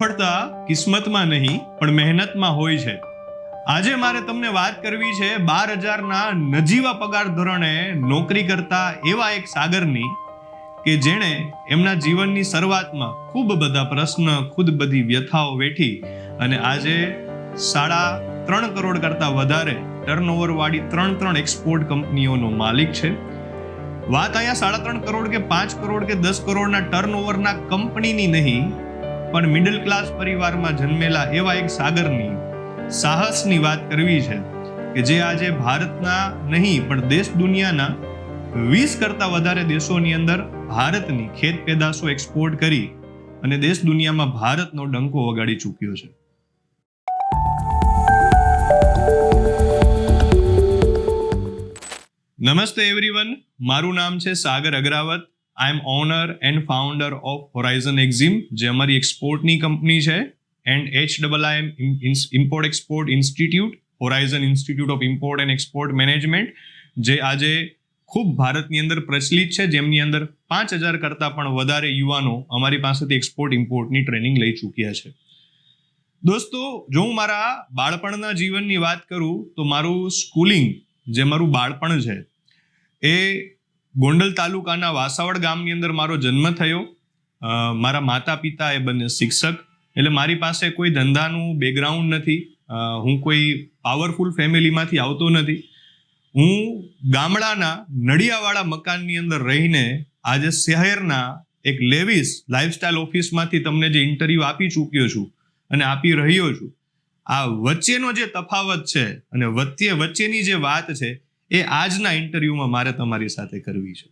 સફળતા કિસ્મતમાં નહીં, પણ મહેનતમાં હોય છે. આજે મારે તમને વાત કરવી છે બાર હજારના નજીવા પગાર ધોરણે નોકરી કરતા એવા એક સાગરની કે જેણે એમના જીવનની શરૂઆતમાં ખૂબ બધા પ્રશ્ન, ખુદ બધી વ્યથાઓ વેઠી અને આજે સાડા ત્રણ કરોડ કરતાં વધારે ટર્નઓવરવાળી ત્રણ ત્રણ એક્સપોર્ટ કંપનીઓનો માલિક છે. વાત અહીંયા સાડા ત્રણ કરોડ કે પાંચ કરોડ કે દસ કરોડના ટર્નઓવરના કંપનીની નહીં પણ મિડલ ક્લાસ પરિવારમાં જન્મેલા એવા એક સાગરની સાહસની વાત કરવી છે કે જે આજે ભારતના નહીં, પણ દેશ દુનિયાના વીસ કરતા વધારે દેશોની અંદર ભારતની ખેત પેદાશો એક્સપોર્ટ કરી અને દેશ દુનિયામાં ભારતનો ડંકો વગાડી ચૂક્યો છે. નમસ્તે એવરીવન મારું નામ છે Sagar Agravat. I am owner and founder of horizon exim, જે અમારી એક્સપોર્ટની કંપની છે, and H double I M import export institute, horizon institute of import and export management, જે આજે ખૂબ ભારતની અંદર પ્રચલિત છે, જેમની અંદર પાંચ હજાર કરતાં પણ વધારે યુવાનો અમારી પાસેથી એક્સપોર્ટ, ઇમ્પોર્ટની ટ્રેનિંગ લઈ ચૂક્યા છે. દોસ્તો, જો હું મારા બાળપણના જીવનની વાત કરું, તો મારું સ્કૂલિંગ, જે મારું બાળપણ છે, એ ગોંડલ તાલુકાના વાસાવડ ગામની અંદર મારો જન્મ થયો. મારા માતા પિતા એ બંને શિક્ષક. એટલે મારી પાસે કોઈ ધંધાનું બેકગ્રાઉન્ડ નથી. હું કોઈ પાવરફુલ ફેમિલીમાંથી આવતો નથી. હું ગામડાના નડિયાવાળા મકાનની અંદર રહીને આજે શહેરના એક લેવિસ લાઇફસ્ટાઇલ ઓફિસમાંથી તમને જે ઇન્ટરવ્યૂ આપી ચૂક્યો છું અને આપી રહ્યો છું. આ વચ્ચેનો જે તફાવત છે અને વચ્ચે વચ્ચેની જે વાત છે એ આજના ઇન્ટરવ્યુમાં મારે તમારી સાથે કરવી છે.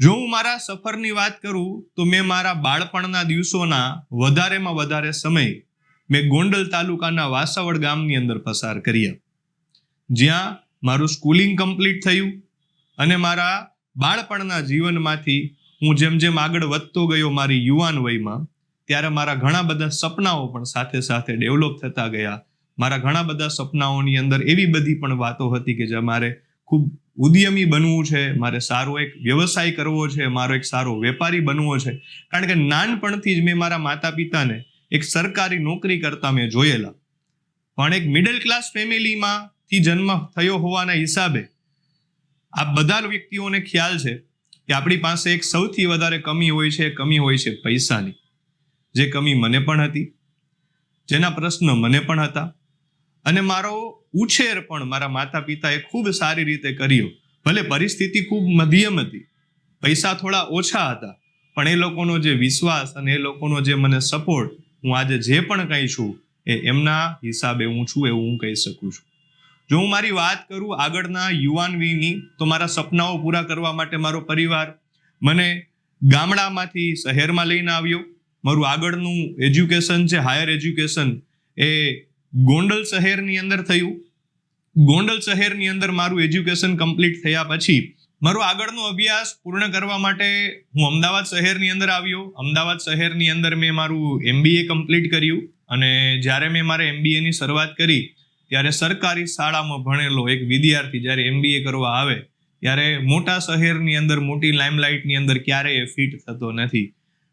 જો હું મારા સફરની વાત કરું, તો મેં મારા બાળપણના દિવસોના વધારેમાં વધારે સમય મેં ગોંડલ તાલુકાના વાસાવડ ગામની અંદર પસાર કર્યા. જ્યાં મારું સ્કૂલિંગ કમ્પ્લીટ થયું અને મારા બાળપણના જીવનમાંથી હું જેમ જેમ આગળ વધતો ગયો મારી યુવાન વયમાં, ત્યારે મારા ઘણા બધા સપનાઓ પણ સાથે સાથે ડેવલપ થતા ગયા મારા ઘણા બધા સપનાઓની અંદર એવી બધી પણ વાતો હતી કે જે મારે ખૂબ ઉદ્યમી બનવું છે, મારે સારો એક વ્યવસાય કરવો છે, મારો એક સારો વેપારી બનવો છે. કારણ કે નાનપણથી જ મેં મારા માતા પિતાને એક સરકારી નોકરી કરતા મેં જોયેલા. પણ એક મિડલ ક્લાસ ફેમિલીમાંથી જન્મ થયો હોવાના હિસાબે આ બધા વ્યક્તિઓને ખ્યાલ છે કે આપણી પાસે એક સૌથી વધારે કમી હોય છે, કમી હોય છે પૈસાની. જે કમી મને પણ હતી, જેના પ્રશ્ન મને પણ હતા. અને મારો ઉછેર પણ મારા માતા પિતાએ ખૂબ સારી રીતે કર્યો. ભલે પરિસ્થિતિ ખૂબ મધ્યમ હતી. પૈસા થોડા ઓછા હતા. પણ એ લોકોનો જે વિશ્વાસ અને એ લોકોનો જે મને સપોર્ટ હું આજે જે પણ કંઈ છું એ એમના હિસાબે હું છું એવું હું કહી શકું છું. જો હું મારી વાત કરું આગળના યુવાનવીની તો મારા સપનાઓ પૂરા કરવા માટે મારો પરિવાર મને ગામડામાંથી શહેરમાં લઈને આવ્યો. મારું આગળનું એજ્યુકેશન છે હાયર એજ્યુકેશન એ ગોંડલ શહેરની અંદર થયું. ગોંડલ શહેરની અંદર મારું એજ્યુકેશન કમ્પ્લીટ થયા પછી મારો આગળનો અભ્યાસ પૂર્ણ કરવા માટે હું અમદાવાદ શહેરની અંદર આવ્યો. અમદાવાદ શહેરની અંદર મેં મારું એમબીએ કમ્પ્લીટ કર્યું અને જ્યારે મેં મારે એમબીએની શરૂઆત કરી, ત્યારે સરકારી શાળામાં ભણેલો એક વિદ્યાર્થી જ્યારે એમબીએ કરવા આવે, ત્યારે મોટા શહેરની અંદર, મોટી લાઇમલાઇટની અંદર ક્યારેય ફિટ થતો નથી.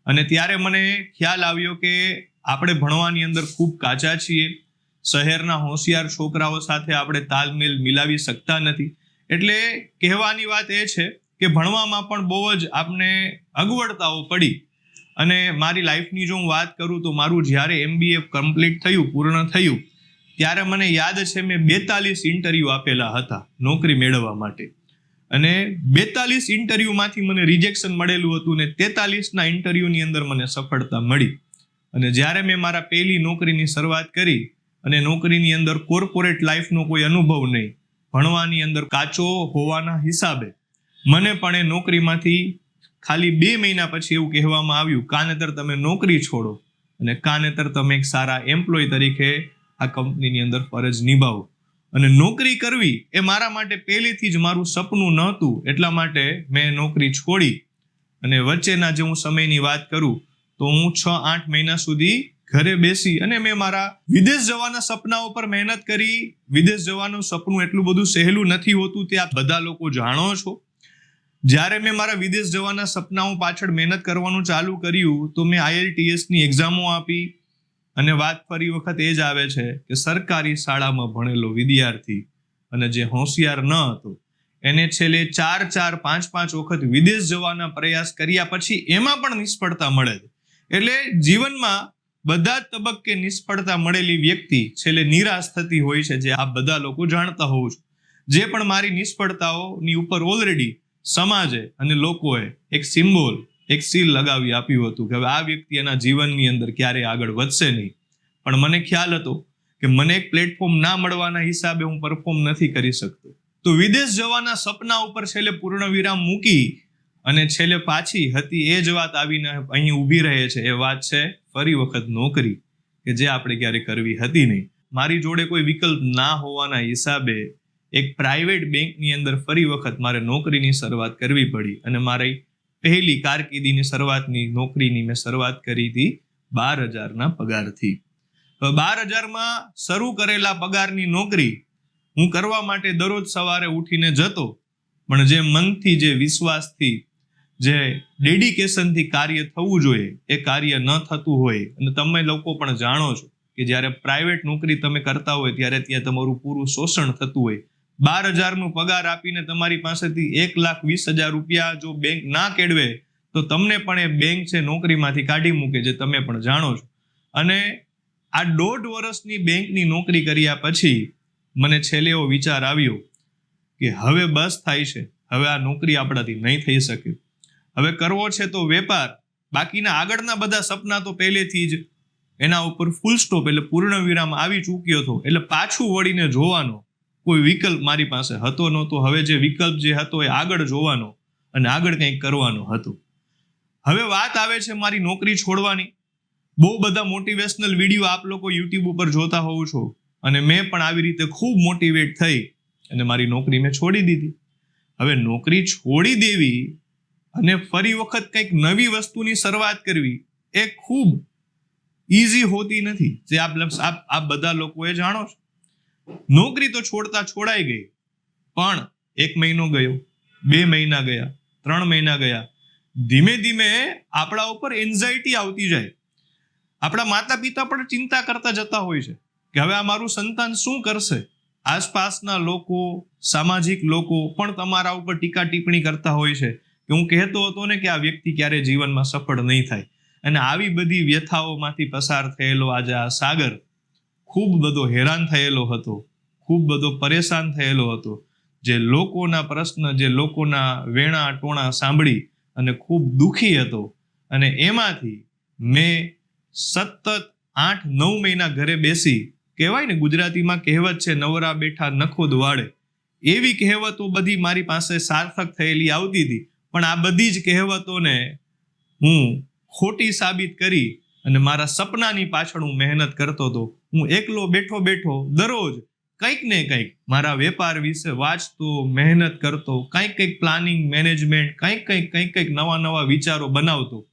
અને ત્યારે મને ખ્યાલ આવ્યો કે આપણે ભણવાની અંદર ખૂબ કાચા છીએ. શહેરના હોશિયાર છોકરાઓ સાથે આપણે તાલમેલ મિલાવી શકતા નથી. એટલે કહેવાની વાત એ છે કે ભણવામાં પણ બહુ જ આપને અગવડતાઓ પડી. અને મારી લાઈફની જો હું વાત કરું તો મારું જ્યારે એમબીએ કમ્પ્લીટ થયું, પૂર્ણ થયું, ત્યારે મને યાદ છે મેં બેતાલીસ ઇન્ટરવ્યૂ આપેલા હતા નોકરી મેળવવા માટે. અને બેતાલીસ ઇન્ટરવ્યૂમાંથી મને રિજેક્શન મળેલું હતું ને તેતાલીસના ઇન્ટરવ્યૂની અંદર મને સફળતા મળી. અને જ્યારે મેં મારા પહેલી નોકરીની શરૂઆત કરી અને નોકરીની અંદર કોર્પોરેટ લાઈફનો કોઈ અનુભવ નહીં. ભણવાની અંદર કાચો હોવાના હિસાબે. મને પણ એ નોકરીમાંથી ખાલી બે મહિના પછી એવું કહેવામાં આવ્યું, કાનેતર તમે નોકરી છોડો અને કાનેતર તમે એક સારા એમ્પ્લોય તરીકે આ કંપનીની અંદર ફરજ નિભાવો. અને નોકરી કરવી એ મારા માટે પહેલેથી જ મારું સપનું નહોતું, એટલા માટે મેં નોકરી છોડી. અને વચ્ચેના જે હું સમયની વાત કરું, તો હું છ આઠ મહિના સુધી ઘરે બેસી અને મેં મારા વિદેશ જવાના સપનાઓ પર મહેનત કરી. વિદેશ જવાનું સપનું એટલું બધું સહેલું નથી હોતું તે આપ બધા લોકો જાણો છો. જ્યારે મેં મારા વિદેશ જવાના સપનાઓ પાછળ મહેનત કરવાનું ચાલુ કર્યું, તો મેં આઈએલટીએસની એક્ઝામો આપી. અને વાત ફરી વખત એ જ આવે છે કે સરકારી શાળામાં ભણેલો વિદ્યાર્થી અને જે હોશિયાર ન હતો, એને છેલ્લે ચાર ચાર પાંચ પાંચ વખત વિદેશ જવાના પ્રયાસ કર્યા પછી એમાં પણ નિષ્ફળતા મળે છે. એટલે જીવનમાં બધા જ તબક્કે નિષ્ફળતા મળેલી વ્યક્તિ છેલ્લે નિરાશ થતી હોય છે, જે આ બધા લોકો જાણતા હોઉં છું જે પણ મારી નિષ્ફળતાઓની ઉપર ઓલરેડી સમાજે અને લોકોએ એક સિમ્બોલ એક સીલ લગાવી આપ્યું હતું કે હવે આ વ્યક્તિ એના જીવનની અંદર ક્યારેય આગળ વધશે નહીં. પણ મને ખ્યાલ હતો કે મને એક પ્લેટફોર્મ ના મળવાના હિસાબે હું પરફોર્મ નથી કરી શકતો. તો વિદેશ જવાના સપના ઉપર છેલ્લે પૂર્ણ વિરામ મૂકી અને છેલ્લે પાછી હતી એ જ વાત આવીને અહીં ઊભી રહે છે. એ વાત છે, ફરી વખત નોકરી, કે જે આપણે ક્યારે કરવી હતી નહીં. મારી જોડે કોઈ વિકલ્પ ના હોવાના હિસાબે એક પ્રાઇવેટ બેંકની અંદર ફરી વખત મારે નોકરીની શરૂઆત કરવી પડી. અને મારી પહેલી કારકિર્દીની શરૂઆતની નોકરીની મેં શરૂઆત કરી હતી બાર હજારના પગારથી. બાર હજારમાં શરૂ કરેલા પગારની નોકરી હું કરવા માટે દરરોજ સવારે ઉઠીને જતો, પણ જે મનથી, જે વિશ્વાસથી જે ડેડિકેશનથી કાર્ય થવું જોઈએ, એ કાર્ય ન થતું હોય. અને તમે લોકો પણ જાણો છો કે જ્યારે પ્રાઇવેટ નોકરી તમે કરતા હોય, ત્યારે ત્યાં તમારું પૂરું શોષણ થતું હોય. બાર હજારનું પગાર આપીને તમારી પાસેથી એક લાખ વીસ હજાર રૂપિયા જો બેંક ના કેળવે, તો તમને પણ એ બેંક છે નોકરીમાંથી કાઢી મૂકે જે તમે પણ જાણો છો. અને આ દોઢ વર્ષની બેંકની નોકરી કર્યા પછી મને છેલ્લે એવો વિચાર આવ્યો કે હવે બસ થાય છે, હવે આ નોકરી આપણાથી નહીં થઈ શકે. હવે કરવો છે તો વેપાર. બાકીના આગળના બધા સપના તો પહેલેથી જ એના ઉપર ફૂલ સ્ટોપ એટલે પૂર્ણ વિરામ આવી ચૂક્યો હતો. એટલે પાછું વળીને જોવાનો કોઈ વિકલ્પ મારી પાસે હતો નહોતો. હવે જે વિકલ્પ જે હતો એ આગળ જોવાનો અને આગળ કંઈક કરવાનો હતો. હવે વાત આવે છે મારી નોકરી છોડવાની. બહુ બધા મોટિવેશનલ વીડિયો આપ લોકો યુટ્યુબ ઉપર જોતા હોવ છો. અને મેં પણ આવી રીતે ખૂબ મોટિવેટ થઈ અને મારી નોકરી મેં છોડી દીધી. હવે નોકરી છોડી દેવી અને ફરી વખત કંઈક નવી વસ્તુની શરૂઆત કરવી એ ખૂબ ઇઝી હોતી નથી. જે આપ આપ આપ બધા લોકોએ જાણો છો. નોકરી તો છોડતા છોડાઈ ગઈ, પણ એક મહિનો ગયો, બે મહિના ગયા, ત્રણ મહિના ગયા. ધીમે ધીમે આપણા ઉપર એન્ઝાયટી આવતી જાય. આપણા માતા પિતા પણ ચિંતા કરતા જતા હોય છે કે હવે આ મારું સંતાન શું કરશે? આસપાસના લોકો, સામાજિક લોકો પણ તમારા ઉપર ટીકા ટિપ્પણી કરતા હોય છે. હું કહેતો હતો ને કે આ વ્યક્તિ ક્યારે જીવનમાં સફળ નહીં થાય. અને આવી બધી વ્યથાઓમાંથી પસાર થયેલો આજે આ સાગર ખૂબ બધો હેરાન થયેલો હતો, ખૂબ બધો પરેશાન થયેલો હતો. જે લોકોના પ્રશ્ન, જે લોકોના વેણા ટોણા સાંભળી અને ખૂબ દુઃખી હતો. અને એમાંથી મેં સતત આઠ, નવ મહિના ઘરે બેસી, કહેવાય ને ગુજરાતીમાં કહેવત છે, નવરા બેઠા નખોદ વાળે. એવી કહેવતો બધી મારી પાસે સાર્થક થયેલી આવતી હતી. પણ આ બધી જ કહેવતોને હું ખોટી સાબિત કરી અને મારા સપનાની પાછળ હું મહેનત કરતો હતો. હું એકલો બેઠો બેઠો દરરોજ કંઈક ને કંઈક મારા વેપાર વિશે વાંચતો, મહેનત કરતો, કંઈક કંઈક પ્લાનિંગ, મેનેજમેન્ટ, કંઈક કંઈક કંઈક કંઈક નવા નવા વિચારો બનાવતો.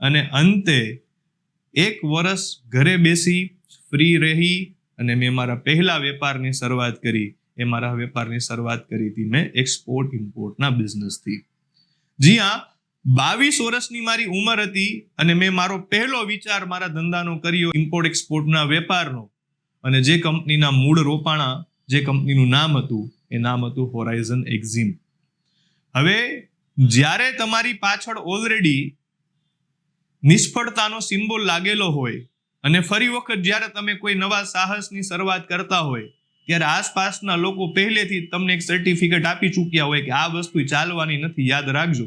અને અંતે એક વર્ષ ઘરે બેસી, ફ્રી રહી અને મેં મારા પહેલા વેપારની શરૂઆત કરી. એ મારા વેપારની શરૂઆત કરી હતી મેં એક્સપોર્ટ ઇમ્પોર્ટના બિઝનેસથી જી હા, બાવીસ વર્ષની મારી ઉંમર હતી અને મેં મારો પહેલો વિચાર મારા ધંધાનો કર્યો ઇમ્પોર્ટ એક્સપોર્ટના વેપારનો. અને જે કંપનીના મૂળ રોપાણા, જે કંપનીનું નામ હતું, એ નામ હતું હોરાઇઝન એક્ઝિમ હવે, જ્યારે તમારી પાછળ ઓલરેડી નિષ્ફળતાનો સિમ્બોલ લાગેલો હોય અને ફરી વખત જ્યારે તમે કોઈ નવા સાહસની શરૂઆત કરતા હોય ત્યારે આસપાસના લોકો પહેલેથી તમને એક સર્ટિફિકેટ આપી ચૂક્યા હોય કે આ વસ્તુ ચાલવાની નથી, યાદ રાખજો.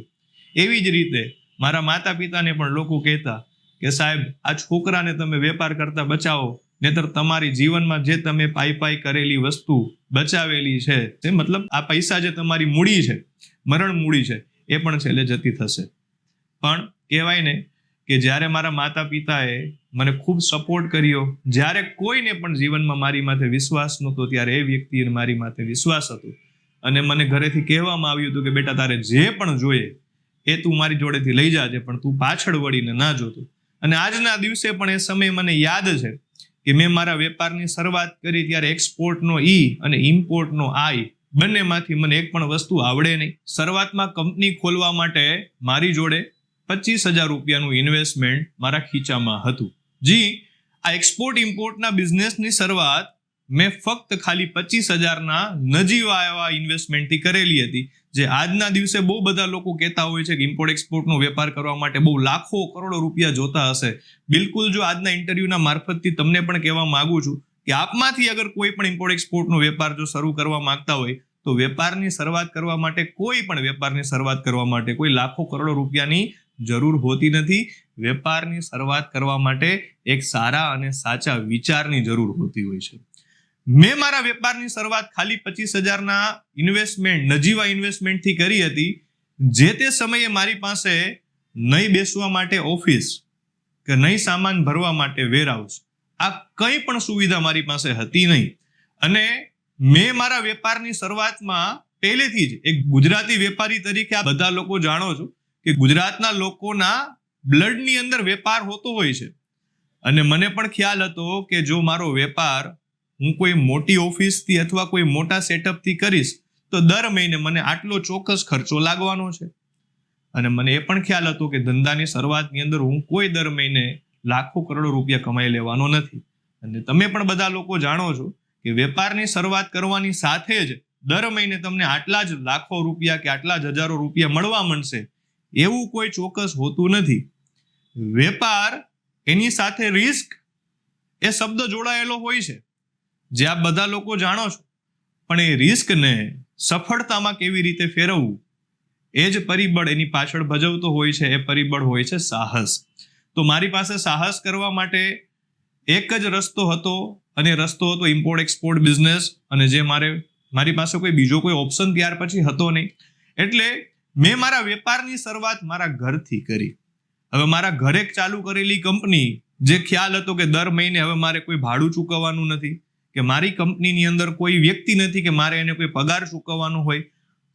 એવી જ રીતે મારા માતા પિતાને પણ લોકો કહેતા કે સાહેબ, આ છોકરાને તમે વેપાર કરતા બચાવો, નહીતર તમારી જીવનમાં જે તમે પાઈ પાઈ કરેલી વસ્તુ બચાવેલી છે, તે મતલબ આ પૈસા જે તમારી મૂડી છે, મરણ મૂડી છે, એ પણ છેલ્લે જતી થશે. પણ કહેવાય ને કે જ્યારે મારા માતા પિતાએ મને ખૂબ સપોર્ટ કર્યો. જ્યારે કોઈને પણ જીવનમાં મારી માથે વિશ્વાસ નહોતો, ત્યારે એ વ્યક્તિએ મારી માથે વિશ્વાસ હતો. અને મને ઘરેથી કહેવામાં આવ્યું હતું કે, બેટા, તારે જે પણ જોઈએ, એ તું મારી જોડેથી લઈ જાજે, પણ તું પાછળ વળીને ના જોતો. અને આજના દિવસે પણ એ સમય મને યાદ છે કે મેં મારા વેપારની શરૂઆત કરી ત્યારે એક્સપોર્ટનો ઈ અને ઇમ્પોર્ટનો આઈ બંનેમાંથી મને એક પણ વસ્તુ આવડે નહીં. શરૂઆતમાં કંપની ખોલવા માટે મારી જોડે પચીસ હજાર રૂપિયાનું ઇન્વેસ્ટમેન્ટ મારા ખીચામાં હતું. જી, આ એક્સપોર્ટ ઇમ્પોર્ટના બિઝનેસની શરૂઆત મેં ફક્ત ખાલી પચીસ હજારના નજીવા એવા ઇન્વેસ્ટમેન્ટથી કરેલી હતી. જે આજના દિવસે બહુ બધા લોકો કહેતા હોય છે કે ઇમ્પોર્ટ એક્સપોર્ટનો વેપાર કરવા માટે બહુ લાખો કરોડો રૂપિયા જોતા હશે. બિલકુલ જો આજના ઇન્ટરવ્યૂના મારફતથી તમને પણ કહેવા માંગુ છું કે આપમાંથી અગર કોઈ પણ ઇમ્પોર્ટ એક્સપોર્ટનો વેપાર જો શરૂ કરવા માંગતા હોય, તો વેપારની શરૂઆત કરવા માટે, કોઈ પણ વેપારની શરૂઆત કરવા માટે કોઈ લાખો કરોડો રૂપિયાની જરૂર હોતી નથી. વેપારની શરૂઆત કરવા માટે એક સારા અને સાચા વિચારની જરૂર હોતી હોય છે. મેં મારા વેપારની શરૂઆત ખાલી પચીસ હજારના ઇન્વેસ્ટમેન્ટ નજીવા ઇન્વેસ્ટમેન્ટથી કરી હતી. જે તે સમયે મારી પાસે નહીં બેસવા માટે ઓફિસ કે નહીં સામાન ભરવા માટે વેરહાઉસ આ કંઈ પણ સુવિધા મારી પાસે હતી નહીં. અને મેં મારા વેપારની શરૂઆતમાં પહેલેથી જ એક ગુજરાતી વેપારી તરીકે આ બધા લોકો જાણો છો. કે ગુજરાતના લોકોના બ્લડની અંદર વેપાર હોતો હોય છે. અને મને પણ ખ્યાલ હતો કે જો મારો વેપાર હું કોઈ મોટી ઓફિસથી અથવા કોઈ મોટા સેટઅપથી કરીશ, તો દર મહિને મને આટલો ચોક્કસ ખર્ચો લાગવાનો છે. અને મને એ પણ ખ્યાલ હતો કે ધંધાની શરૂઆતની અંદર હું કોઈ દર મહિને લાખો કરોડો રૂપિયા કમાઈ લેવાનો નથી. અને તમે પણ બધા લોકો જાણો છો કે વેપારની શરૂઆત કરવાની સાથે જ દર મહિને તમને આટલા જ લાખો રૂપિયા કે આટલા જ હજારો રૂપિયા મળવા મળશે એવું કોઈ ચોક્કસ હોતું નથી. વેપાર એની સાથે રિસ્ક એ શબ્દ જોડાયેલો હોય છે. જે આપ બધા લોકો જાણો છો. પણ એ રિસ્કને સફળતામાં કેવી રીતે ફેરવવું? એ જ પરિબળ એની પાછળ ભજવતો હોય છે. એ પરિબળ હોય છે સાહસ. તો મારી પાસે સાહસ કરવા માટે એક જ રસ્તો હતો અને રસ્તો હતો ઇમ્પોર્ટ એક્સપોર્ટ બિઝનેસ અને જે મારે, મારી પાસે કોઈ બીજો કોઈ ઓપ્શન ત્યાર પછી હતો નહીં. એટલે મેં મારા વેપારની શરૂઆત મારા ઘરથી કરી. હવે મારા ઘરે ચાલુ કરેલી કંપની, જે ખ્યાલ હતો કે દર મહિને હવે મારે કોઈ ભાડું ચૂકવવાનું નથી, કે મારી કંપનીની અંદર કોઈ વ્યક્તિ નથી કે મારે એને કોઈ પગાર ચૂકવવાનો હોય.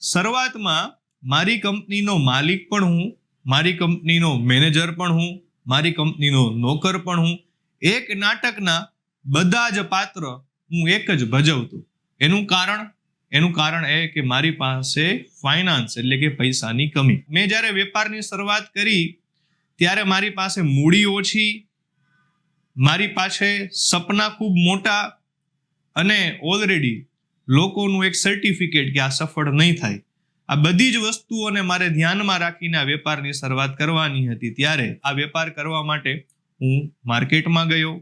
શરૂઆતમાં મારી કંપનીનો માલિક પણ હું, મારી કંપનીનો મેનેજર પણ હું, મારી કંપનીનો નોકર પણ હું. એક નાટકના બધા જ પાત્ર હું એક જ ભજવતો. એનું કારણ એનું કારણ એ કે મારી પાસે ફાઇનાન્સ એટલે કે પૈસાની કમી. મેં જ્યારે વેપારની શરૂઆત કરી, ત્યારે મારી પાસે મૂડી ઓછી, મારી પાસે સપના ખૂબ મોટા અને ઓલરેડી લોકોનું એક સર્ટિફિકેટ કે આ સફળ નહીં થાય. આ બધી જ વસ્તુઓને મારે ધ્યાનમાં રાખીને આ વેપારની શરૂઆત કરવાની હતી. ત્યારે આ વેપાર કરવા માટે હું માર્કેટમાં ગયો,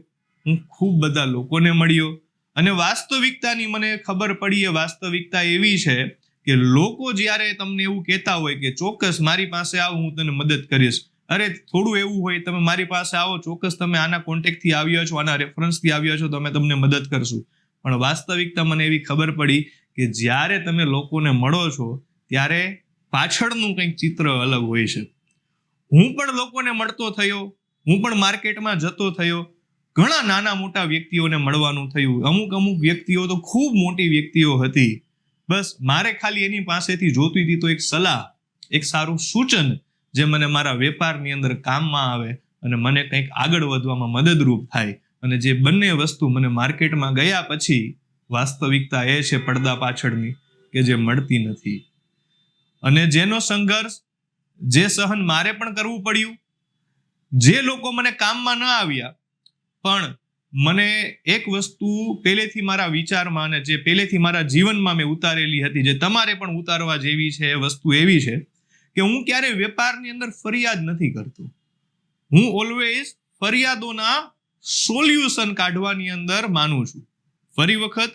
હું ખૂબ બધા લોકોને મળ્યો અને વાસ્તવિકતાની મને ખબર પડી એ વાસ્તવિકતા એવી છે કે લોકો જ્યારે તમને એવું કહેતા હોય કે ચોક્કસ મારી પાસે આવો, હું તને મદદ કરીશ. અરે, થોડું એવું હોય, તમે મારી પાસે આવો, ચોક્કસ તમે આના કોન્ટેક્ટથી આવ્યા છો, આના રેફરન્સથી આવ્યા છો તમે તમને મદદ કરશું. પણ વાસ્તવિકતા મને એવી ખબર પડી કે જ્યારે તમે લોકોને મળો છો, ત્યારે પાછળનું કંઈક ચિત્ર અલગ હોય છે. હું પણ લોકોને મળતો થયો, હું પણ માર્કેટમાં જતો થયો ઘણા નાના મોટા વ્યક્તિઓને મળવાનું થયું. અમુક અમુક વ્યક્તિઓ તો ખૂબ મોટી વ્યક્તિઓ હતી. બસ મારે ખાલી એની પાસેથી જોતી હતી તો એક સલાહ, એક સારું સૂચન જે મને મારા વેપારની અંદર કામમાં આવે અને મને કંઈક આગળ વધવામાં મદદરૂપ થાય. અને જે બંને વસ્તુ મને માર્કેટમાં ગયા પછી વાસ્તવિકતા એ છે પડદા પાછળની કે જે મળતી નથી. અને જેનો સંઘર્ષ, જે સહન મારે પણ કરવું પડ્યું. જે લોકો મને કામમાં ન આવ્યા પણ મને એક વસ્તુ પહેલેથી મારા વિચારમાં અને જે પહેલેથી મારા જીવનમાં મેં ઉતારેલી હતી, જે તમારે પણ ઉતારવા જેવી છે એ વસ્તુ એવી છે કે હું ક્યારે વેપારની અંદર ફરિયાદ નથી કરતો. હું ઓલવેઝ ફરિયાદોના સોલ્યુશન કાઢવાની અંદર માનું છું. ફરી વખત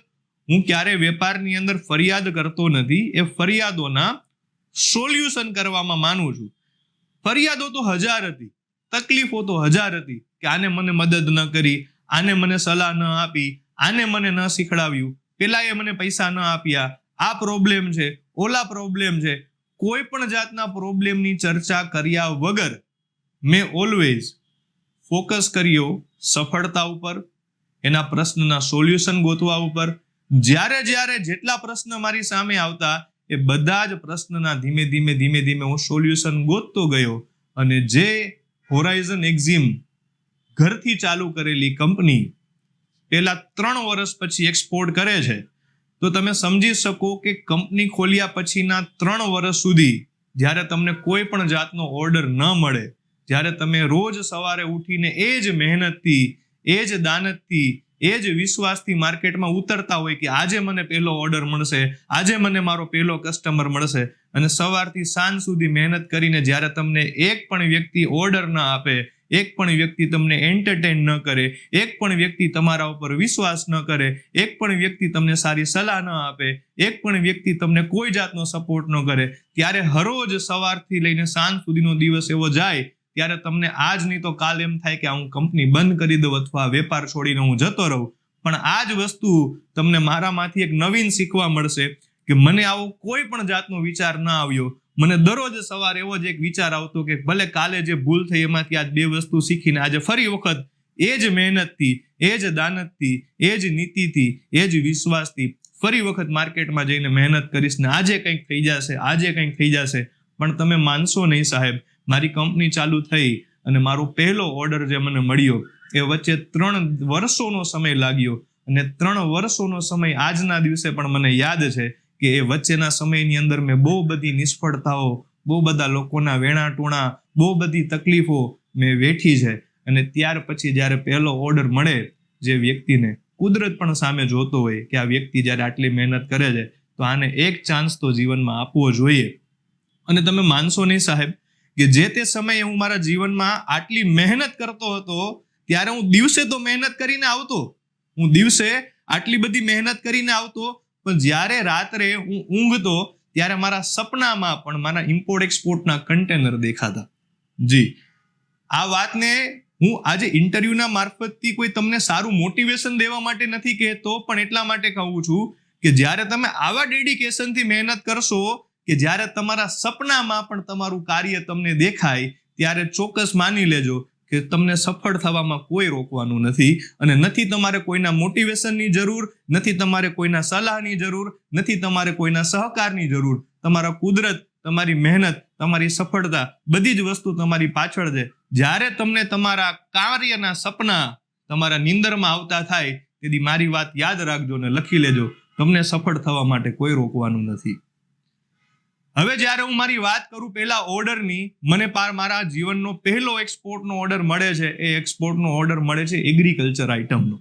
હું ક્યારે વેપારની અંદર ફરિયાદ કરતો નથી, એ ફરિયાદોના સોલ્યુશન કરવામાં માનું છું. ફરિયાદો તો હજાર હતી, તકલીફો તો હજાર હતી કે આને મને મદદ ન કરી, આને મને સલાહ ન આપી, આને મને ન શીખડાવ્યું, પેલાએ મને પૈસા ન આપ્યા. આ પ્રોબ્લેમ છે, ઓલા પ્રોબ્લેમ છે. કોઈ પણ જાતના પ્રોબ્લેમની ચર્ચા કર્યા વગર મેં ઓલવેઝ ફોકસ કર્યો સફળતા ઉપર, એના પ્રશ્નના સોલ્યુશન ગોતવા ઉપર. જ્યારે જ્યારે જેટલા પ્રશ્ન મારી સામે આવતા, એ બધા જ પ્રશ્નના ધીમે ધીમે ધીમે ધીમે હું સોલ્યુશન ગોતતો ગયો અને જે હોરાઇઝન એક્ઝિમ ઘરથી ચાલુ કરેલી કંપની પહેલા ત્રણ વર્ષ પછી એક્સપોર્ટ કરે છે. તો તમે સમજી શકો કે કંપની ખોલ્યા પછીના ત્રણ વર્ષ સુધી જ્યારે તમને કોઈ પણ જાતનો ઓર્ડર ન મળે, જ્યારે તમે રોજ સવારે ઉઠીને એ જ મહેનતથી, એ જ દાનતથી, એ જ વિશ્વાસથી માર્કેટમાં ઉતરતા હોય કે આજે મને પહેલો ઓર્ડર મળશે, આજે મને મારો પહેલો કસ્ટમર મળશે અને સવારથી સાંજ સુધી મહેનત કરીને જ્યારે તમને એક પણ વ્યક્તિ ઓર્ડર ન આપે એક પણ વ્યક્તિ તમને એન્ટરટેન ન કરે, એક પણ વ્યક્તિ તમારા ઉપર વિશ્વાસ ન કરે, એક પણ વ્યક્તિ તમને સારી સલાહ ન આપે, એક પણ વ્યક્તિ તમને કોઈ જાતનો સપોર્ટ ન કરે, ત્યારે હરોજ સવારથી લઈને સાંજ સુધીનો દિવસ એવો જાય, ત્યારે તમને આજ નહીં તો કાલ એમ થાય કે હું કંપની બંધ કરી દઉં અથવા વેપાર છોડીને હું જતો રહું. પણ આ જ વસ્તુ તમને મારામાંથી એક નવીન શીખવા મળશે કે મને આવો કોઈ પણ જાતનો વિચાર ના આવ્યો મને દરરોજ સવારે એવો જ એક વિચાર આવતો કે ભલે કાલે જે ભૂલ થઈ એમાંથી આજ બે વસ્તુ શીખીને આજે ફરી વખત એ જ મહેનતથી, એ જ દાનતથી, એ જ નીતિથી, એ જ વિશ્વાસથી ફરી વખત માર્કેટમાં જઈને મહેનત કરીશ ને આજે કંઈક થઈ જશે, આજે કંઈક થઈ જશે. પણ તમે માનશો નહીં સાહેબ, મારી કંપની ચાલુ થઈ અને મારો પહેલો ઓર્ડર જે મને મળ્યો એ વચ્ચે ત્રણ વર્ષોનો સમય લાગ્યો અને ત્રણ વર્ષોનો સમય આજના દિવસે પણ મને યાદ છે કે વચ્ચેના સમયની અંદર મેં બહુ બધી નિષ્ફળતાઓ, બહુ બધા લોકોના વેણા ટૂણા બહુ બધી તકલીફો મેં વેઠી છે. અને ત્યાર પછી જ્યારે પહેલો ઓર્ડર મળે જે વ્યક્તિને, કુદરત પણ સામે જોતો હોય કે આ વ્યક્તિ જ્યારે આટલી મહેનત કરે છે, તો આને એક ચાન્સ તો જીવનમાં આપવો જોઈએ. અને તમે માનશો નહીં સાહેબ કે જે તે સમયે હું મારા જીવનમાં આટલી મહેનત કરતો હતો, ત્યારે હું દિવસે તો મહેનત કરીને આવતો. હું દિવસે આટલી બધી મહેનત કરીને આવતો પણ જ્યારે રાત્રે હું ઊંઘતો, ત્યારે મારા સપનામાં પણ મારા ઇમ્પોર્ટ એક્સપોર્ટના કન્ટેનર દેખાતા. જી. આ વાતને હું આજે ઇન્ટરવ્યુના મારફતથી કોઈ તમને સારું મોટિવેશન દેવા માટે નથી કહેતો, પણ એટલા માટે કહું છું કે જ્યારે તમે આવા ડેડિકેશનથી મહેનત કરશો કે જ્યારે તમારા સપનામાં પણ તમારું કાર્ય તમને દેખાય, ત્યારે ચોક્કસ માની લેજો કે તમને સફળ થવામાં કોઈ રોકવાનું નથી અને નથી તમારે કોઈના મોટિવેશનની જરૂર, નથી તમારે કોઈના સલાહની જરૂર, નથી તમારે કોઈના સહકારની જરૂર. તમારા કુદરત, તમારી મહેનત, તમારી સફળતા બધી જ વસ્તુ તમારી પાછળ છે. જ્યારે તમને તમારા કાર્યના સપના તમારા નિંદરમાં આવતા થાય, તેથી મારી વાત યાદ રાખજો ને લખી લેજો. તમને સફળ થવા માટે કોઈ રોકવાનું નથી. હવે જ્યારે હું મારી વાત કરું પહેલા ઓર્ડરની, મને પાર મારા જીવનનો પહેલો એક્સપોર્ટનો ઓર્ડર મળે છે. એ એક્સપોર્ટનો ઓર્ડર મળે છે એગ્રીકલ્ચર આઇટમનો.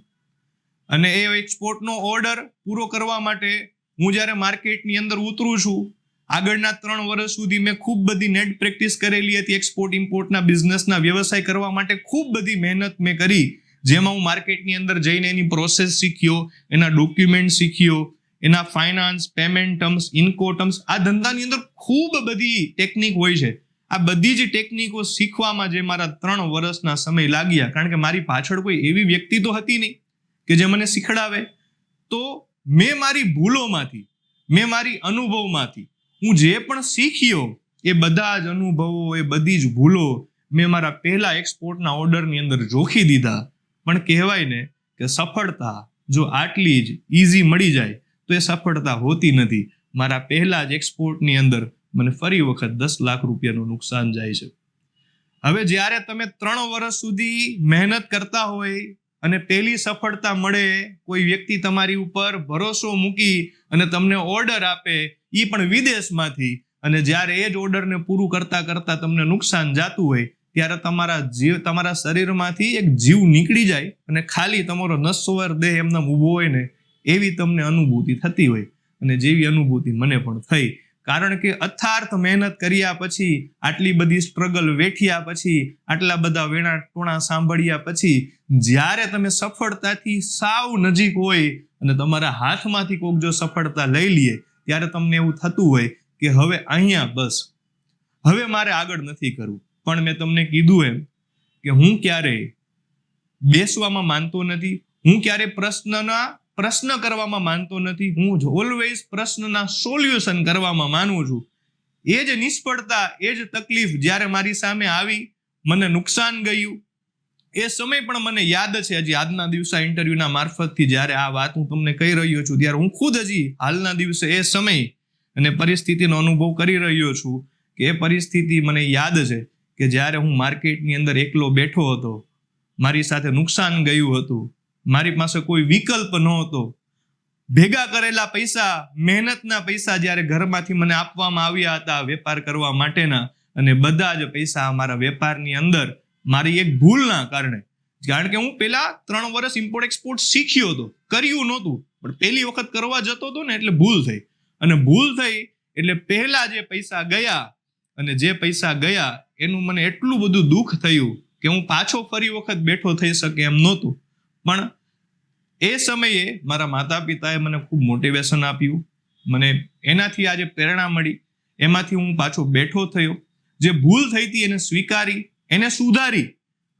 અને એ એક્સપોર્ટનો ઓર્ડર પૂરો કરવા માટે હું જ્યારે માર્કેટની અંદર ઉતરું છું, આગળના ત્રણ વર્ષ સુધી મેં ખૂબ બધી નેટ પ્રેક્ટિસ કરેલી હતી એક્સપોર્ટ, ઇમ્પોર્ટના બિઝનેસના વ્યવસાય કરવા માટે. ખૂબ બધી મહેનત મેં કરી, જેમાં હું માર્કેટની અંદર જઈને એની પ્રોસેસ શીખ્યો, એના ડોક્યુમેન્ટ શીખ્યો એના ફાઇનાન્સ પેમેન્ટ ટર્મ્સ ઇન્કો આ ધંધાની અંદર ખૂબ બધી ટેકનિક હોય છે. આ બધી જ ટેકનિકો શીખવામાં જે મારા ત્રણ વર્ષના સમય લાગ્યા, કારણ કે મારી પાછળ કોઈ એવી વ્યક્તિ તો હતી નહીં કે જે મને શીખડાવે. તો મેં મારી ભૂલોમાંથી, મેં મારી અનુભવમાંથી, હું જે પણ શીખ્યો, એ બધા જ અનુભવો, એ બધી જ ભૂલો મેં મારા પહેલા એક્સપોર્ટના ઓર્ડરની અંદર જોખી દીધા. પણ કહેવાય ને કે સફળતા જો આટલી જ ઇઝી મળી જાય તો એ સફળતા હોતી નથી. મારા પહેલા જ એક્સપોર્ટની અંદર મને ફરી વખત દસ લાખ રૂપિયાનું નુકસાન જાય છે. હવે જ્યારે તમે ત્રણ વર્ષ સુધી મહેનત કરતા હોય અને પહેલી સફળતા મળે, કોઈ વ્યક્તિ તમારી ઉપર ભરોસો મૂકી અને તમને ઓર્ડર આપે એ પણ વિદેશમાંથી અને જ્યારે એ જ ઓર્ડરને પૂરું કરતા કરતા તમને નુકસાન જાતું હોય, ત્યારે તમારા જીવ, તમારા શરીરમાંથી એક જીવ નીકળી જાય અને ખાલી તમારો નસોવર દેહ એમને ઊભો હોય ને એવી તમને અનુભૂતિ થતી હોય અને જેવી અનુભૂતિ મને પણ થઈ. કારણ કે અથાર્થ મહેનત કર્યા પછી, આટલી બધી સ્ટ્રગલ વેઠ્યા પછી, આટલા બધા વેણા ટોણા સાંભળ્યા પછી, જ્યારે તમે સફળતાથી સાવ નજીક હોય અને તમારા હાથમાંથી કોક જો સફળતા લઈ લઈએ ત્યારે તમને એવું થતું હોય કે હવે અહીંયા બસ, હવે મારે આગળ નથી કરવું. પણ મેં તમને કીધું એમ કે હું ક્યારેય બેસવામાં માનતો નથી, હું ક્યારે પ્રશ્નના પ્રશ્ન કરવામાં માનતો નથી. હું ઓલવેઝ પ્રશ્નના સોલ્યુશન કરવામાં માનું છું. એ જ નિષ્ફળતા, એ જ તકલીફ જ્યારે મારી સામે આવી, મને નુકસાન ગયું. એ સમય પણ મને યાદ છે. હજી આજના દિવસે ઇન્ટરવ્યુના મારફતથી જ્યારે આ વાત હું તમને કહી રહ્યો છું, ત્યારે હું ખુદ હજી હાલના દિવસે એ સમય અને પરિસ્થિતિનો અનુભવ કરી રહ્યો છું કે એ પરિસ્થિતિ મને યાદ છે કે જ્યારે હું માર્કેટની અંદર એકલો બેઠો હતો, મારી સાથે નુકસાન ગયું હતું મારી પાસે કોઈ વિકલ્પ નહોતો. ભેગા કરેલા પૈસા, મહેનતના પૈસા જ્યારે ઘરમાંથી મને આપવામાં આવ્યા હતા વેપાર કરવા માટેના અને બધા જ પૈસા મારા વેપારની અંદર મારી એક ભૂલના કારણે. કારણ કે હું પેલા ત્રણ વર્ષ ઇમ્પોર્ટ એક્સપોર્ટ શીખ્યો હતો, કર્યું નહોતું, પણ પહેલી વખત કરવા જતો હતો ને એટલે ભૂલ થઈ. અને ભૂલ થઈ એટલે પહેલા જે પૈસા ગયા અને જે પૈસા ગયા એનું મને એટલું બધું દુઃખ થયું કે હું પાછો ફરી વખત બેઠો થઈ શકે એમ નહોતું. પણ એ સમયે મારા માતા પિતાએ મને ખૂબ મોટિવેશન આપ્યું. મને એનાથી આજે પ્રેરણા મળી. એમાંથી હું પાછો બેઠો થયો. જે ભૂલ થઈ હતી એને સ્વીકારી, એને સુધારી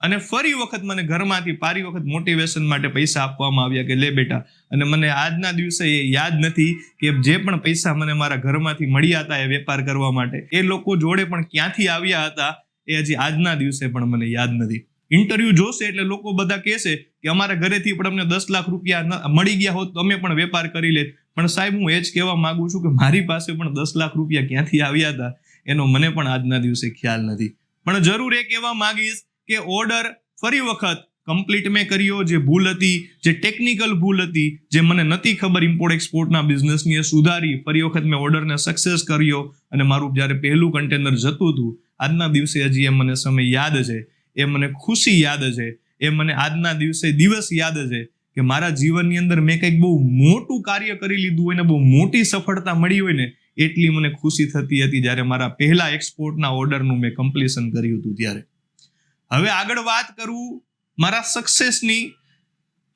અને ફરી વખત મને ઘરમાંથી પારી વખત મોટિવેશન માટે પૈસા આપવામાં આવ્યા કે લે બેટા, અને મને આજના દિવસે એ યાદ નથી કે જે પણ પૈસા મને મારા ઘરમાંથી મળ્યા હતા એ વેપાર કરવા માટે. એ લોકો જોડે પણ ક્યાંથી આવ્યા હતા એ હજી આજના દિવસે પણ મને યાદ નથી. ઇન્ટરવ્યુ જોશે એટલે લોકો બધા કહેશે કે અમારા ઘરેથી પણ અમને દસ લાખ રૂપિયા મળી ગયા હોત તો અમે પણ વેપાર કરી લે પણ સાહેબ, હું એ જ કહેવા માંગુ છું કે મારી પાસે પણ દસ લાખ રૂપિયા ક્યાંથી આવ્યા હતા, એનો મને પણ આજના દિવસે ખ્યાલ નથી. પણ જરૂર એ કહેવા માંગીશ કે ઓર્ડર ફરી વખત કમ્પ્લીટ મેં કર્યો, જે ભૂલ હતી, જે ટેકનિકલ ભૂલ હતી, જે મને નથી ખબર ઇમ્પોર્ટ એક્સપોર્ટના બિઝનેસની એ સુધારી, ફરી વખત મેં ઓર્ડરને સક્સેસ કર્યો અને મારું જ્યારે પહેલું કન્ટેનર જતું હતું, આજના દિવસે હજી એ મને સમય યાદ છે. એ મને ખુશી યાદ છે. એ મને આજના દિવસે દિવસ યાદ છે કે મારા જીવનની અંદર મેં કંઈક બહુ મોટું કાર્ય કરી લીધું હોય ને, બહુ મોટી સફળતા મળી હોય ને, એટલી મને ખુશી થતી હતી જ્યારે મારા પહેલા એક્સપોર્ટના ઓર્ડરનું મેં કમ્પ્લીશન કર્યું હતું ત્યારે. હવે આગળ વાત કરું મારા સક્સેસની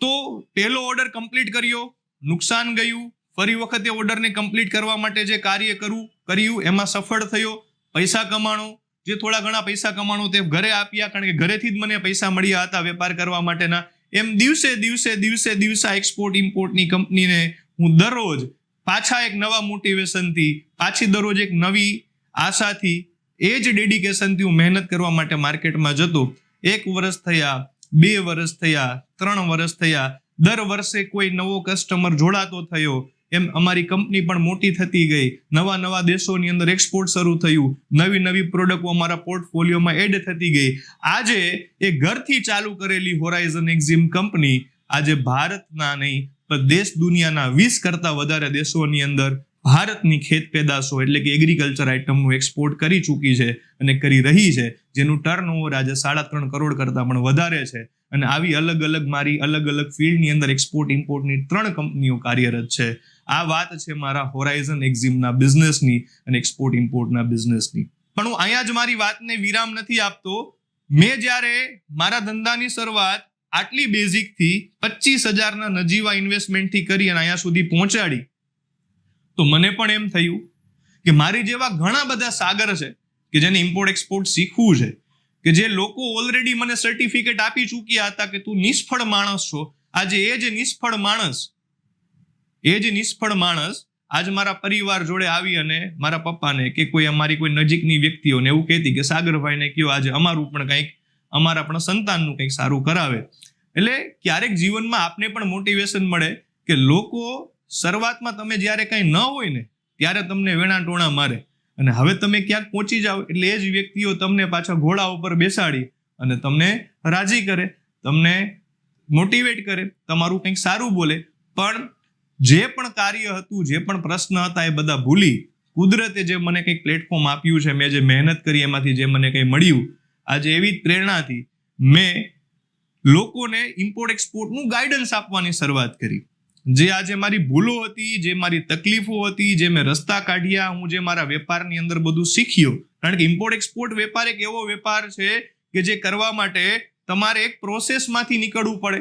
તો પહેલો ઓર્ડર કમ્પ્લીટ કર્યો, નુકસાન ગયું. ફરી વખતે ઓર્ડરને કમ્પ્લીટ કરવા માટે જે કાર્ય કરું, કર્યું, એમાં સફળ થયો. પૈસા કમાણો જે થોડા ઘણા પૈસા કમાણો તે ઘરે આપ્યા કારણ કે ઘરેથી જ મને પૈસા મળ્યા હતા વેપાર કરવા માટેના. એમ દિવસે દિવસે દિવસે દિવસે એક્સપોર્ટ ઇમ્પોર્ટની કંપનીને હું દરરોજ પાછા એક નવા મોટિવેશનથી પાછી દરરોજ એક નવી આશાથી, એ જ ડેડિકેશનથી હું મહેનત કરવા માટે માર્કેટમાં જતો. એક વર્ષ થયા, બે વર્ષ થયા, ત્રણ વર્ષ થયા, દર વર્ષે કોઈ નવો કસ્ટમર જોડાતો થયો. એમ અમારી કંપની પણ મોટી થતી ગઈ. નવા નવા દેશોની અંદર એક્સપોર્ટ શરૂ થયું. નવી નવી પ્રોડક્ટો અમારા પોર્ટફોલિયોમાં એડ થતી ગઈ. આજે એ ઘરથી ચાલુ કરેલી હોરાઇઝન એક્ઝિમ કંપની આજે ભારતના નહીં, પણ દેશ દુનિયાના વીસ કરતા વધારે દેશોની અંદર ભારતની ખેત પેદાશો એટલે કે એગ્રીકલ્ચર આઇટમનું એક્સપોર્ટ કરી ચૂકી છે અને કરી રહી છે. જેનું ટર્નઓવર આજે સાડા ત્રણ કરોડ કરતાં પણ વધારે છે. અને આવી અલગ અલગ મારી અલગ અલગ ફિલ્ડની અંદર એક્સપોર્ટ ઇમ્પોર્ટની ત્રણ કંપનીઓ કાર્યરત છે. આ વાત છે મારા હોરાઇઝન એક્ઝિમના બિઝનેસની અને એક્સપોર્ટ ઇમ્પોર્ટના બિઝનેસની પણ હું અહીંયા જ મારી વાતને વિરામ નથી આપતો. મેં જ્યારે મારા ધંધાની શરૂઆત આટલી બેઝિકથી પચીસ હજારના નજીવા ઇન્વેસ્ટમેન્ટથી કરી અને અહીંયા સુધી પહોંચાડી, તો મને પણ એમ થયું કે મારી જેવા ઘણા બધા સાગર છે કે જેને ઇમ્પોર્ટ એક્સપોર્ટ શીખવું છે, કે જે લોકો ઓલરેડી મને સર્ટિફિકેટ આપી ચૂક્યા હતા કે તું નિષ્ફળ માણસ છો. આજે એ જ નિષ્ફળ માણસ એ જ નિષ્ફળ માણસ આજ મારા પરિવાર જોડે આવી અને મારા પપ્પાને કે કોઈ અમારી કોઈ નજીકની વ્યક્તિઓને એવું કહેતી કે સાગરભાઈને કયો આજે અમારું પણ કંઈક, અમારા પણ સંતાનનું કંઈક સારું કરાવે. એટલે ક્યારેક જીવનમાં આપને પણ મોટિવેશન મળે કે લોકો શરૂઆતમાં તમે જ્યારે કંઈ ન હોય ને, ત્યારે તમને વેણા ટોણા મારે. અને હવે તમે ક્યાંક પહોંચી જાઓ એટલે એ જ વ્યક્તિઓ તમને પાછા ઘોડા ઉપર બેસાડી અને તમને રાજી કરે, તમને મોટિવેટ કરે, તમારું કંઈક સારું બોલે. પણ જે પણ કાર્ય હતું, જે પણ પ્રશ્ન હતા એ બધા ભૂલી કુદરતે જે મને કંઈક પ્લેટફોર્મ આપ્યું છે, મેં જે મહેનત કરી એમાંથી જે મને કંઈ મળ્યું, આજે એવી જ પ્રેરણાથી મેં લોકોને ઇમ્પોર્ટ એક્સપોર્ટનું ગાઈડન્સ આપવાની શરૂઆત કરી. જે આજે મારી ભૂલો હતી, જે મારી તકલીફો હતી, જે મેં રસ્તા કાઢ્યા, હું જે મારા વેપારની અંદર બધું શીખ્યો. કારણ કે ઇમ્પોર્ટ એક્સપોર્ટ વેપાર એક એવો વેપાર છે કે જે કરવા માટે તમારે એક પ્રોસેસમાંથી નીકળવું પડે.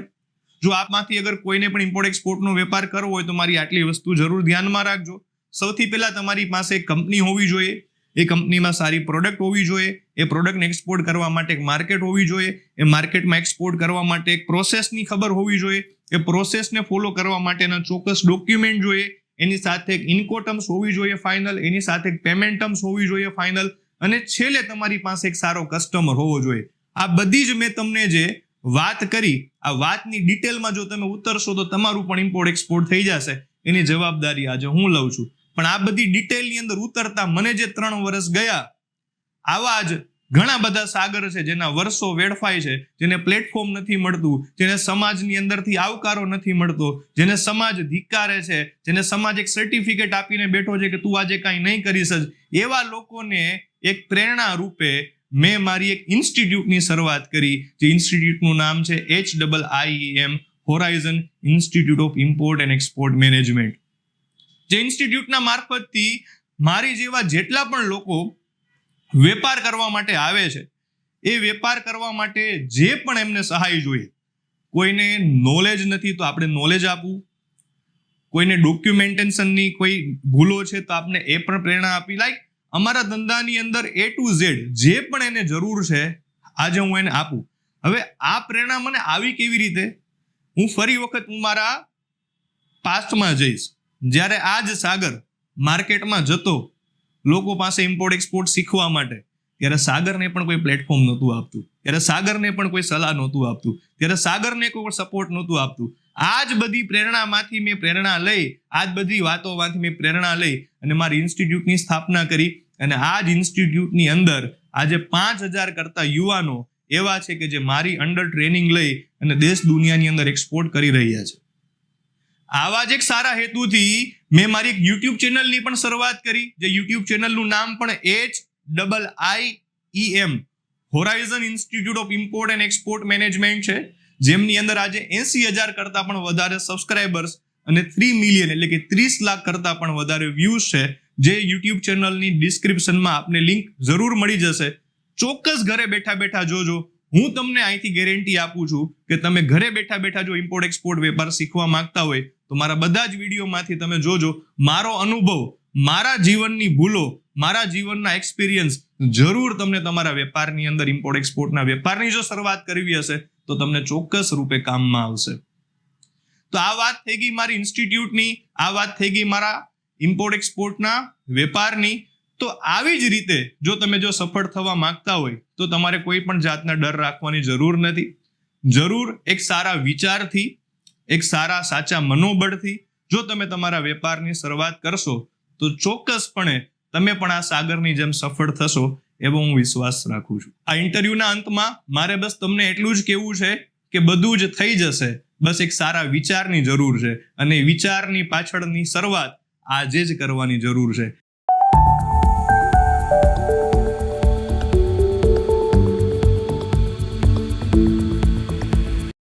જો આપમાંથી અગર કોઈને પણ ઇમ્પોર્ટ એક્સપોર્ટનો વેપાર કરવો હોય તો મારી આટલી વસ્તુ જરૂર ધ્યાનમાં રાખજો. સૌથી પહેલાં તમારી પાસે એક કંપની હોવી જોઈએ. એ કંપનીમાં સારી પ્રોડક્ટ હોવી જોઈએ. એ પ્રોડક્ટને એક્સપોર્ટ કરવા માટે એક માર્કેટ હોવી જોઈએ. એ માર્કેટમાં એક્સપોર્ટ કરવા માટે એક પ્રોસેસની ખબર હોવી જોઈએ. એ પ્રોસેસને ફોલો કરવા માટેના ચોક્કસ ડોક્યુમેન્ટ જોઈએ. એની સાથે એક ઇન્કોટમ્સ હોવી જોઈએ ફાઇનલ એની સાથે એક પેમેન્ટ ટર્મ્સ હોવી જોઈએ ફાઇનલ અને છેલ્લે તમારી પાસે એક સારો કસ્ટમર હોવો જોઈએ. આ બધી જ મેં તમને જે વાત કરી, આ વાતની ડિટેલમાં જો તમે ઉતરશો તો તમારું પણ ઇમ્પોર્ટ એક્સપોર્ટ થઈ જશે. એની જવાબદારી આજે હું લઉં છું. પણ આ બધી ડિટેલની અંદર ઉતરતા મને જે ત્રણ વર્ષ ગયા, આવા જ ઘણા બધા સાગર છે જેના વર્ષો વેડફાય છે, જેને પ્લેટફોર્મ નથી મળતું, જેને સમાજની અંદરથી આવકારો નથી મળતો, જેને સમાજ ધિક્કારે છે, જેને સમાજ એક સર્ટિફિકેટ આપીને બેઠો છે કે તું આજે કાંઈ નહીં કરીશ જ એવા લોકોને એક પ્રેરણા રૂપે મેં મારી એક ઇન્સ્ટિટ્યૂટની શરૂઆત કરી, જે ઇન્સ્ટિટ્યૂટનું નામ છે H double I M horizon institute of import and export management જે ઇન્સ્ટિટ્યૂટના મારફતથી મારી જેવા જેટલા પણ લોકો વેપાર કરવા માટે આવે છે, એ વેપાર કરવા માટે જે પણ એમને સહાય જોઈએ, કોઈને નોલેજ નથી તો આપણે નોલેજ આપવું. કોઈને ડોક્યુમેન્ટેશનની કોઈ ભૂલો છે તો આપણે એ પણ પ્રેરણા આપી લાઈક અમારા ધંધાની અંદર એ ટુ ઝેડ જે પણ એને જરૂર છે, આજે હું એને આપું. હવે આ પ્રેરણા મને આવી કેવી રીતે? હું ફરી વખત હું મારા પાસ્ટમાં જઈશ. જ્યારે આ જ સાગર માર્કેટમાં જતો લોકો પાસે ઇમ્પોર્ટ એક્સપોર્ટ શીખવા માટે, ત્યારે સાગરને પણ કોઈ પ્લેટફોર્મ નહોતું આપતું. ત્યારે સાગરને પણ કોઈ સલાહ નહોતું આપતું. ત્યારે સાગરને કોઈ સપોર્ટ નહોતું આપતું. આ જ બધી પ્રેરણામાંથી મેં પ્રેરણા લઈ આ જ બધી વાતોમાંથી મેં પ્રેરણા લઈ અને મારી ઇન્સ્ટિટ્યૂટની સ્થાપના કરી અને આ જ ઇન્સ્ટિટ્યૂટની અંદર આજે પાંચ હજાર કરતા યુવાનો એવા છે કે જે મારી અંડર ટ્રેનિંગ લઈ અને દેશ દુનિયાની અંદર એક્સપોર્ટ કરી રહ્યા છે. આવા જ એક સારા હેતુથી મેં મારી એક યુટ્યુબ ચેનલની પણ શરૂઆત કરી, જે યુટ્યુબ ચેનલનું નામ પણ H double I E M horizon institute of import and export management છે. જેમની અંદર આજે એસી હજાર કરતા પણ વધારે સબસ્ક્રાઇબર્સ અને થ્રી મિલિયન એટલે કે ત્રીસ લાખ કરતા પણ વધારે વ્યૂઝ છે, જે યુટ્યુબ ચેનલની ડિસ્ક્રિપ્શનમાં આપને લિંક જરૂર મળી જશે. ચોક્કસ ઘરે બેઠા બેઠા જોજો. હું તમને અહીંથી ગેરંટી આપું છું કે તમે ઘરે બેઠા બેઠા જો ઇમ્પોર્ટ એક્સપોર્ટ વેપાર શીખવા માંગતા હોય, તો મારા બધા જ વિડીયોમાંથી તમે જોજો. મારો અનુભવ, મારા જીવનની ભૂલો, મારા જીવનના એક્સપિરિયન્સ જરૂર તમને તમારા વેપારની અંદર ઇમ્પોર્ટ એક્સપોર્ટના વેપારની જો શરૂઆત કરવી હશે તો તમને ચોક્કસ રૂપે કામમાં આવશે. તો આ વાત થઈ ગઈ મારી ઇન્સ્ટિટ્યૂટની આ વાત થઈ ગઈ મારા ઇમ્પોર્ટ એક્સપોર્ટના વેપારની. તો આવી જ રીતે જો તમે જો સફળ થવા માંગતા હોય, તો તમારે કોઈ પણ જાતના ડર રાખવાની જરૂર નથી. જરૂર એક સારા વિચારથી, એક સારા સાચા મનોબળથી જો તમે તમારા વેપારની શરૂઆત કરશો, તો ચોક્કસપણે તમે પણ આ સાગરની જેમ સફળ થશો. એવો હું વિશ્વાસ રાખું છું. આ ઇન્ટરવ્યુના અંતમાં મારે બસ તમને એટલું જ કહેવું છે કે બધું જ થઈ જશે. બસ એક સારા વિચારની જરૂર છે. અને વિચારની પાછળની શરૂઆત આજે જ કરવાની જરૂર છે.